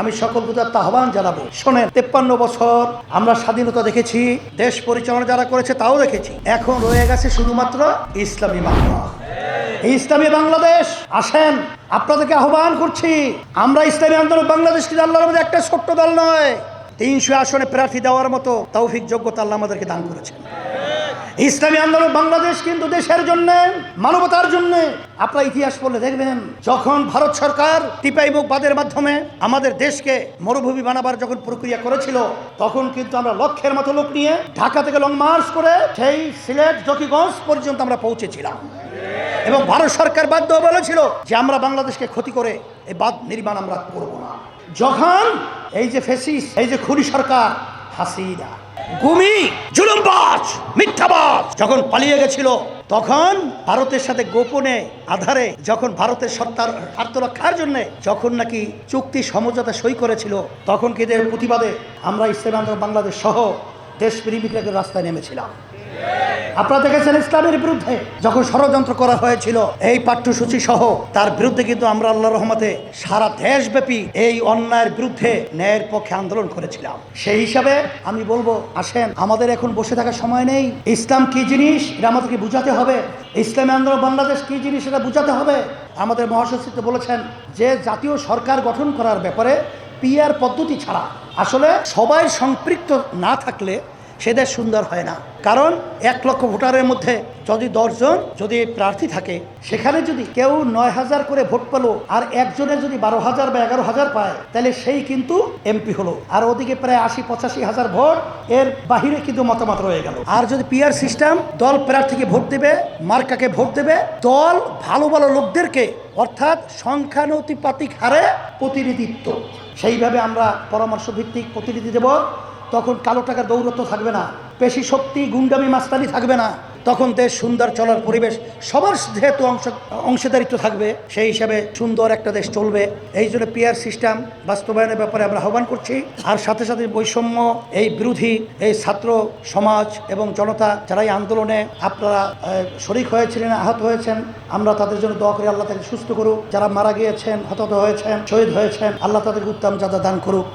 আমি সকল প্রতি আহ্বান জানাব। শোনেন, তেপ্পান্ন বছর আমরা স্বাধীনতা দেখেছি, দেশ পরিচালনা যারা করেছে তাও দেখেছি। এখন রয়ে গেছে শুধুমাত্র ইসলামী বাংলা। ইসলামী বাংলাদেশ, আসেন, আপনাদেরকে আহ্বান করছি, আমরা ইসলামী আন্দোলন বাংলাদেশ কিন্তু আল্লাহর মধ্যে একটা ছোট্ট দল নয়, তিনশো আসনে প্রার্থী দেওয়ার মতো তৌফিক যোগ্যতা আল্লাহ আমাদেরকে দান করেছেন। ইসলামী আন্দোলন বাংলাদেশ কিন্তু দেশের জন্য, মানবতার জন্য। আপনারা ইতিহাস পড়লে দেখবেন, যখন ভারত সরকার টিপাই বাদের মাধ্যমে আমাদের দেশকে মরুভূমি বানাবার যখন প্রক্রিয়া করেছিল, তখন কিন্তু আমরা লক্ষের মতো লোক নিয়ে ঢাকা থেকে লং মার্চ করে সেই সিলেট, জকিগঞ্জ পর্যন্ত আমরা পৌঁছেছিলাম। এবং ভারত সরকার বাধ্য বলেছিল যে আমরা বাংলাদেশকে ক্ষতি করে এই বাদ নির্মাণ আমরা করব না। যখন এই যে ফেসিস, এই যে খুনি সরকার, হাসিনা গুমি, জুলুমবাজ, মিথ্যাবাজ। যখন পালিয়ে গেছিল, তখন ভারতের সাথে গোপনে আধারে যখন ভারতের সত্তার আত্মরক্ষার জন্য যখন নাকি চুক্তি সমঝোতা সই করেছিল, তখন কি প্রতিবাদে আমরা ইসলাম বাংলাদেশ সহ দেশপ্রেমিকরা রাস্তায় নেমেছিলাম? আপনারা দেখেছেন ইসলামের বিরুদ্ধে যখন ষড়যন্ত্র করা হয়েছিল, এই পাঠ্যসূচি সহ, তার বিরুদ্ধে কিন্তু আমরা আল্লাহ রহমতে সারা দেশব্যাপী এই অন্যায়ের বিরুদ্ধে ন্যায়ের পক্ষে আন্দোলন করেছিলাম। সেই হিসাবে আমি বলব, আসেন, আমাদের এখন বসে থাকার সময় নেই। ইসলাম কি জিনিস? এটা আমাদেরকে বুঝাতে হবে। ইসলামী আন্দোলন, বাংলাদেশ কি জিনিস এটা বুঝাতে হবে। আমাদের মহাসচিব বলেছেন যে, জাতীয় সরকার গঠন করার ব্যাপারে পিআর পদ্ধতি ছাড়া আসলে সবাই সম্পৃক্ত না থাকলে সে দেশ সুন্দর হয় না। কারণ এক লক্ষ ভোটারের মধ্যে যদি দশজন যদি প্রার্থী থাকে, সেখানে যদি কেউ নয় হাজার করে ভোট পেল আর একজনে যদি বারো হাজার বা এগারো হাজার পায়, তাহলে সেই কিন্তু এমপি হলো। আর ওদিকে প্রায় আশি, পঁচাশি হাজার ভোট এর বাহিরে কিন্তু মতামত রয়ে গেল। আর যদি পিআর সিস্টেম দল প্রার্থীকে ভোট দেবে, মার্কাকে ভোট দেবে, দল ভালো ভালো লোকদেরকে অর্থাৎ সংখ্যানুতিপাতিক হারে প্রতিনিধিত্ব। সেইভাবে আমরা পরামর্শ ভিত্তিক প্রতিনিধি দেব তখন কালো টাকার দৌরত্ব থাকবে না, পেশি শক্তি, গুন্ডামি, মাস্তানি থাকবে না। তখন দেশ সুন্দর চলার পরিবেশ সবার যেহেতু অংশ, অংশীদারিত্ব থাকবে, সেই হিসাবে সুন্দর একটা দেশ চলবে। এই জন্য পিআর সিস্টেম বাস্তবায়নের ব্যাপারে আমরা আহ্বান করছি। আর সাথে সাথে বৈষম্য, এই বিরোধী, এই ছাত্র সমাজ এবং জনতা যারা এই আন্দোলনে আপনারা শরিক হয়েছিলেন, আহত হয়েছেন, আমরা তাদের জন্য দোয়া করি, আল্লাহ তাকে সুস্থ করুক। যারা মারা গিয়েছেন, হতাহত হয়েছেন, শহীদ হয়েছেন, আল্লাহ তাদেরকে উত্তম যাদা দান করুক।